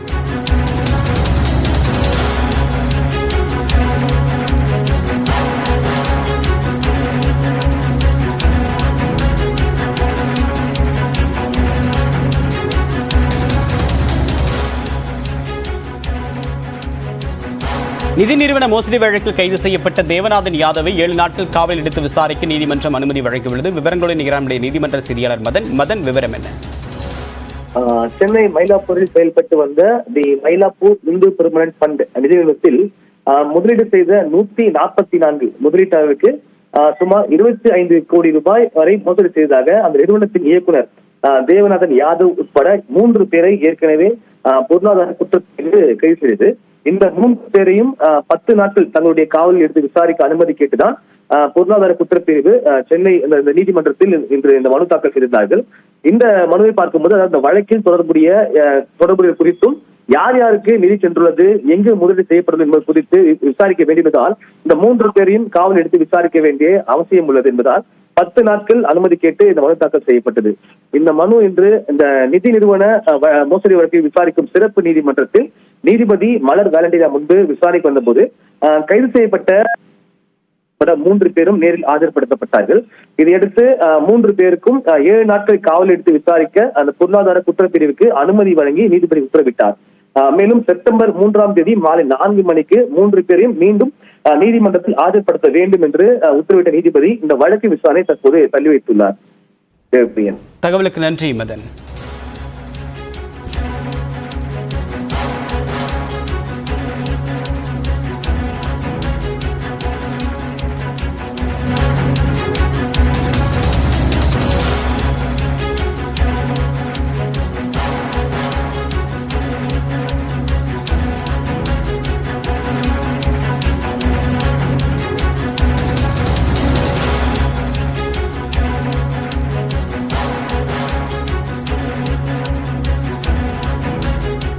நிதி நிறுவன மோசடி வழக்கில் கைது செய்யப்பட்ட தேவநாதன் யாதவை ஏழு நாட்கள் காவலில் எடுத்து விசாரிக்க நீதிமன்றம் அனுமதி வழங்கியுள்ளது. விவரங்களுடன் நிகரானுடைய நீதிமன்ற செய்தியாளர் மதன். மதன் விவரம் என்ன? சென்னை மயிலாப்பூரில் செயல்பட்டு வந்த the Mylapore Hindu permanent fund நிதி முதலீடு செய்த நூத்தி நாற்பத்தி நான்கு முதலீட்டாளருக்கு சுமார் இருபத்தி ஐந்து கோடி ரூபாய் வரை மோசடி செய்ததாக அந்த நிறுவனத்தின் இயக்குனர் ஆஹ் தேவநாதன் யாதவ் உட்பட மூன்று பேரை ஏற்கனவே பொருளாதார குற்றத்திற்கு கைது செய்தது. இந்த மூன்று பேரையும் ஆஹ் பத்து நாட்கள் தங்களுடைய காவலில் எடுத்து விசாரிக்க அனுமதி கேட்டுதான் ஆஹ் பொருளாதார குற்றப்பிரிவு சென்னை இந்த நீதிமன்றத்தில் இன்று இந்த மனு தாக்கல் செய்திருந்தார்கள். இந்த மனுவை பார்க்கும்போது அதாவது இந்த வழக்கில் தொடர்புடைய தொடர்புடைய குறித்தும் யார் யாருக்கு நிதி சென்றுள்ளது எங்கு முதலீடு செய்யப்படுது என்பது குறித்து விசாரிக்க வேண்டியதால் இந்த மூன்று பேரையும் காவல் எடுத்து விசாரிக்க வேண்டிய அவசியம் உள்ளது என்பதால் பத்து நாட்கள் அனுமதி கேட்டு இந்த மனு தாக்கல் செய்யப்பட்டது. இந்த மனு இன்று இந்த நிதி நிறுவன வ- மோசடி வழக்கை விசாரிக்கும் சிறப்பு நீதிமன்றத்தில் நீதிபதி மலர் வேலண்டினா முன்பு விசாரிக்க வந்தபோது கைது செய்யப்பட்ட மூன்று பேரும் நேரில் ஆஜர்படுத்தப்பட்டார்கள். இதையடுத்து மூன்று பேருக்கும் ஏழு நாட்கள் காவல் எடுத்து விசாரிக்க அந்த பொருளாதார குற்றப்பிரிவுக்கு அனுமதி வழங்கி நீதிபதி உத்தரவிட்டார். மேலும் செப்டம்பர் மூன்றாம் தேதி மாலை நான்கு மணிக்கு மூன்று பேரையும் மீண்டும் நீதிமன்றத்தில் ஆஜர்படுத்த வேண்டும் என்று உத்தரவிட்ட நீதிபதி இந்த வழக்கு விசாரணை தற்போது தள்ளி வைத்துள்ளார். தகவலுக்கு நன்றி மதன்.